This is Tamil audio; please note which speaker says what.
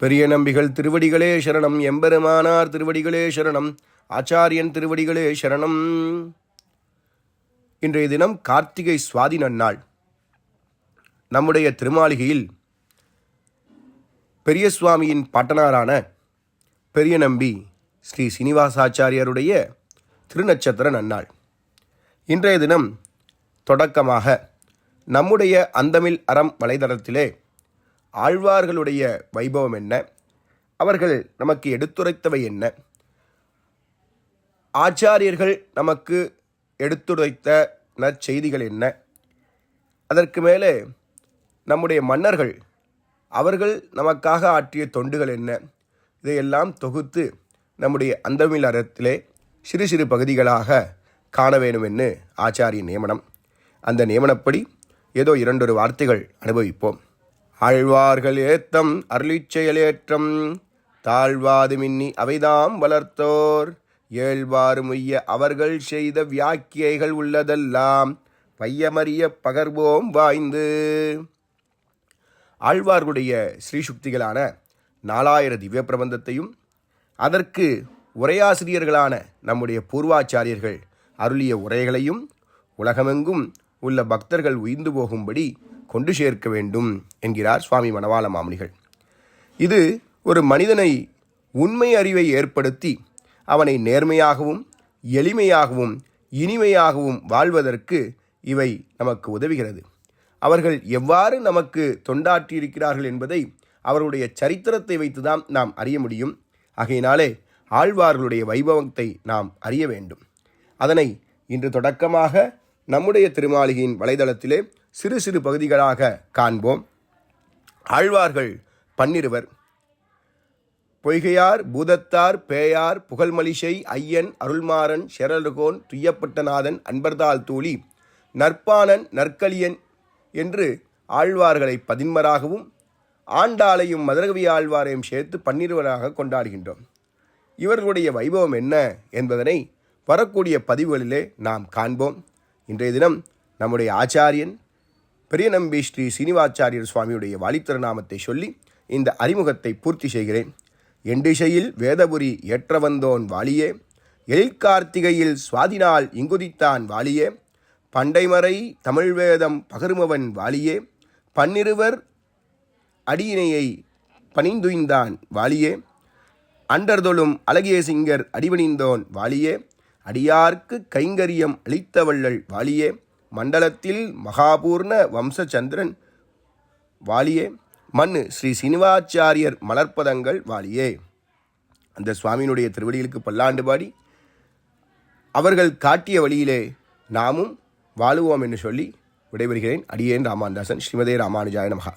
Speaker 1: பெரிய நம்பிகள் திருவடிகளே சரணம் எம்பெருமானார் திருவடிகளே சரணம் ஆச்சாரியன் திருவடிகளே சரணம். இன்றைய தினம் கார்த்திகை சுவாதி நன்னாள். நம்முடைய திருமாளிகையில் பெரிய சுவாமியின் பாட்டனாரான பெரிய நம்பி ஸ்ரீ சீனிவாசாச்சாரியருடைய திருநட்சத்திர நன்னாள். இன்றைய தினம் தொடக்கமாக நம்முடைய அந்தமில் அறம் வலைதளத்திலே ஆழ்வார்களுடைய வைபவம் என்ன? அவர்கள் நமக்கு எடுத்துரைத்தவை என்ன? ஆச்சாரியர்கள் நமக்கு எடுத்துரைத்த நற்செய்திகள் என்ன? அதற்கு மேலே நம்முடைய மன்னர்கள் அவர்கள் நமக்காக ஆற்றிய தொண்டுகள் என்ன? இதையெல்லாம் தொகுத்து நம்முடைய அந்தமிழ் அறத்திலே சிறு சிறு பகுதிகளாக காண வேண்டும் என்று ஆச்சாரிய நியமனம். அந்த நியமனப்படி ஏதோ இரண்டொரு வார்த்தைகள் அனுபவிப்போம். ஆழ்வார்கள் ஏத்தம் அருளிச்செயலேற்றம். தாழ்வாது மின்னி அவைதாம் வளர்த்தோர். ஏழ்வாறு முய்ய அவர்கள் செய்த வியாக்கியைகள் உள்ளதெல்லாம் பையமறிய பகர்வோம் வாய்ந்து. ஆழ்வார்களுடைய ஸ்ரீசுக்திகளான நாலாயிர திவ்ய பிரபந்தத்தையும் அதற்கு உரையாசிரியர்களான நம்முடைய பூர்வாச்சாரியர்கள் அருளிய உரைகளையும் உலகமெங்கும் உள்ள பக்தர்கள் உயிர்ந்து போகும்படி கொண்டு சேர்க்க வேண்டும் என்கிறார் சுவாமி மணவாள மாமுனிகள் இது ஒரு மனிதனை உண்மை அறிவை ஏற்படுத்தி அவனை நேர்மையாகவும் எளிமையாகவும் இனிமையாகவும் வாழ்வதற்கு இவை நமக்கு உதவுகிறது. அவர்கள் எவ்வாறு நமக்கு தொண்டாற்றியிருக்கிறார்கள் என்பதை அவர்களுடைய சரித்திரத்தை வைத்துதான் நாம் அறிய முடியும். ஆகையினாலே ஆழ்வார்களுடைய வைபவத்தை நாம் அறிய வேண்டும். அதனை இன்று தொடக்கமாக நம்முடைய திருமாளிகையின் வலைதளத்திலே சிறு சிறு பகுதிகளாக காண்போம். ஆழ்வார்கள் பன்னிருவர். பொய்கையார் பூதத்தார் பேயார் புகழ்மலிசை ஐயன் அருள்மாறன் ஷெரல்கோன் துய்யப்பட்டநாதன் அன்பர்தாள் தூளி நற்பானன் நற்களியன் என்று ஆழ்வார்களை பதின்மராகவும் ஆண்டாளையும் மதுரகவி ஆழ்வாரையும் சேர்த்து பன்னிருவராக கொண்டாடுகின்றோம். இவர்களுடைய வைபவம் என்ன என்பதனை வரக்கூடிய பதிவுகளிலே நாம் காண்போம். இன்றைய தினம் நம்முடைய ஆச்சாரியன் பெரிய நம்பி ஸ்ரீ சீனிவாச்சாரியர் சுவாமியுடைய வாலித்திருநாமத்தை சொல்லி இந்த அறிமுகத்தை பூர்த்தி செய்கிறேன். எண்டிசையில் வேதபுரி ஏற்ற வந்தோன் வாலியே எழில்கார்த்திகையில் சுவாதினால் இங்குதித்தான் வாலியே பண்டைமறை தமிழ் வேதம் பகருமவன் வாலியே பன்னிருவர் அடியினையை பணிந்துய்ந்தான் வாலியே அண்டர்தொழும் அழகிய சிங்கர் அடிபணிந்தோன் வாலியே அடியார்க்கு கைங்கரியம் அளித்தவள்ளல் வாலியே மண்டலத்தில் மகாபூர்ண வம்சச்சந்திரன் வாலியே. மண்ணு ஸ்ரீ சீனிவாச்சாரியர் மலர்ப்பதங்கள் வாலியே. அந்த சுவாமியினுடைய திருவடிகளுக்கு பல்லாண்டு பாடி அவர்கள் காட்டிய வழியிலே நாமும் வாழுவோம் என்று சொல்லி விடைபெறுகிறேன். அடியேன் ராமாந்தாசன் ஸ்ரீமதே ராமானுஜாய நமகா